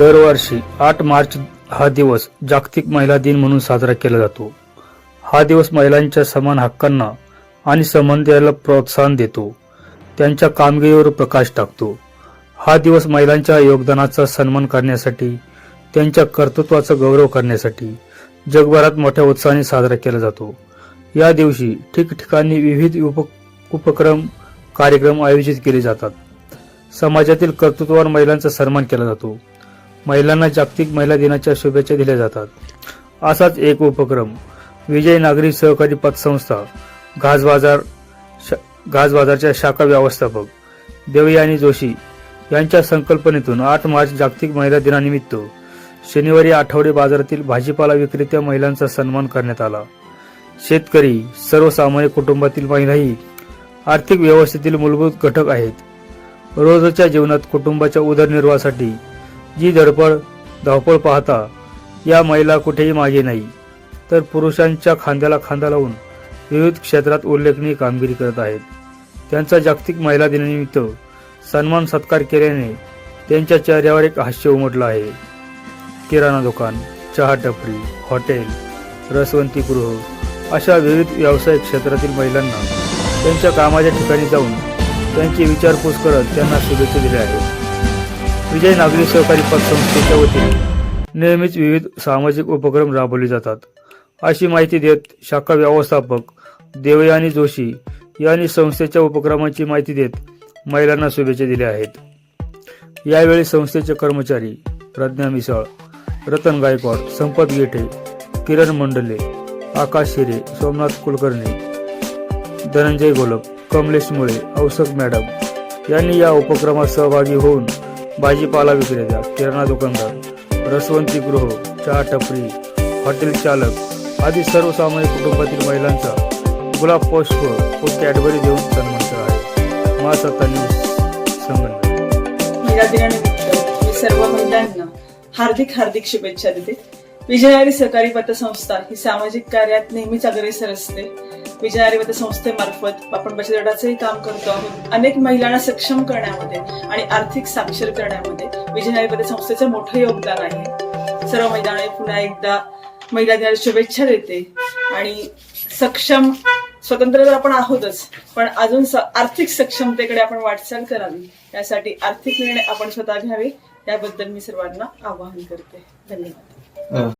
दरवर्षी आठ मार्च हा दिवस जागतिक महिला दिन म्हणून साजरा केला जातो. हा दिवस महिलांच्या समान हक्कांना आणि समानतेला प्रोत्साहन देतो. त्यांच्या कामगिरीवर प्रकाश टाकतो. हा दिवस महिलांच्या योगदानाचा सन्मान करण्यासाठी त्यांच्या कर्तृत्वाचा गौरव करण्यासाठी जगभरात मोठ्या उत्साहाने साजरा केला जातो. या दिवशी ठिकठिकाणी विविध उप उपक्रम कार्यक्रम आयोजित केले जातात. समाजातील कर्तृत्वावर महिलांचा सन्मान केला जातो. महिलांना जागतिक महिला दिनाच्या शुभेच्छा दिल्या जातात. असाच एक उपक्रम विजय नागरी सहकारी पतसंस्था घास बाजार श- घास बाजारच्या शाखा व्यवस्थापक देवयानी जोशी यांच्या संकल्पनेतून आठ मार्च जागतिक महिला दिनानिमित्त शनिवारी आठवडे बाजारातील भाजीपाला विक्रेत्या महिलांचा सन्मान करण्यात आला. शेतकरी सर्वसामान्य कुटुंबातील महिलाही आर्थिक व्यवस्थेतील मूलभूत घटक आहेत. रोजच्या जीवनात कुटुंबाच्या उदरनिर्वाहासाठी जी धडपड धावपळ पाहता या महिला कुठेही मागे नाही तर पुरुषांच्या खांद्याला खांदा लावून विविध क्षेत्रात उल्लेखनीय कामगिरी करत आहेत. त्यांचा जागतिक महिला दिनानिमित्त सन्मान सत्कार केल्याने त्यांच्या चेहऱ्यावर एक हास्य उमटलं आहे. किराणा दुकान चहा टपरी हॉटेल रसवंती गृह अशा विविध व्यावसायिक क्षेत्रातील महिलांना त्यांच्या कामाच्या ठिकाणी जाऊन त्यांची विचारपूस करत त्यांना शुभेच्छा दिल्या आहेत. विजय नागरी सहकारी पतसंस्थेच्या वतीने नेहमीच विविध सामाजिक उपक्रम राबवले जातात. अशी माहिती देत शाखा व्यवस्थापक देवयानी जोशी यांनी संस्थेच्या उपक्रमांची माहिती देत महिलांना शुभेच्छा दिल्या आहेत. यावेळी संस्थेचे कर्मचारी प्रज्ञा मिसाळ रतन गायकवाड संपत गेठे किरण मंडले आकाश शिरे सोमनाथ कुलकर्णी धनंजय गोलप कमलेश मुळे औसक मॅडम यांनी या उपक्रमात सहभागी होऊन भाजीपाला विक्रेता किराणा दुकानदार रसवंती गृह चहा टपरी हॉटेल चालक आदी सर्वसामान्य कुटुंबातील महिलांचा गुलाब पुष्प व कॅडबरी देऊन सन्मान केला आहे. महासत्ता न्यूज संगणक. मी सर्व महिलांना हार्दिक हार्दिक शुभेच्छा देते. विजयारी सहकारी पतसंस्था ही सामाजिक कार्यात नेहमीच अग्रेसर असते. विजयारी पतसंस्थेमार्फत आपण बचत गटाचंही काम करतो आहोत. अनेक महिलांना सक्षम करण्यामध्ये आणि आर्थिक साक्षर करण्यामध्ये विजयारी पतसंस्थेचं मोठं योगदान आहे. सर्व महिलांना पुन्हा एकदा महिला दिनाच्या शुभेच्छा देते आणि सक्षम स्वतंत्र तर आपण आहोतच पण अजून स- आर्थिक सक्षमतेकडे आपण वाटचाल करावी. यासाठी आर्थिक निर्णय आपण स्वतः घ्यावे याबद्दल मी सर्वांना आवाहन करते. धन्यवाद.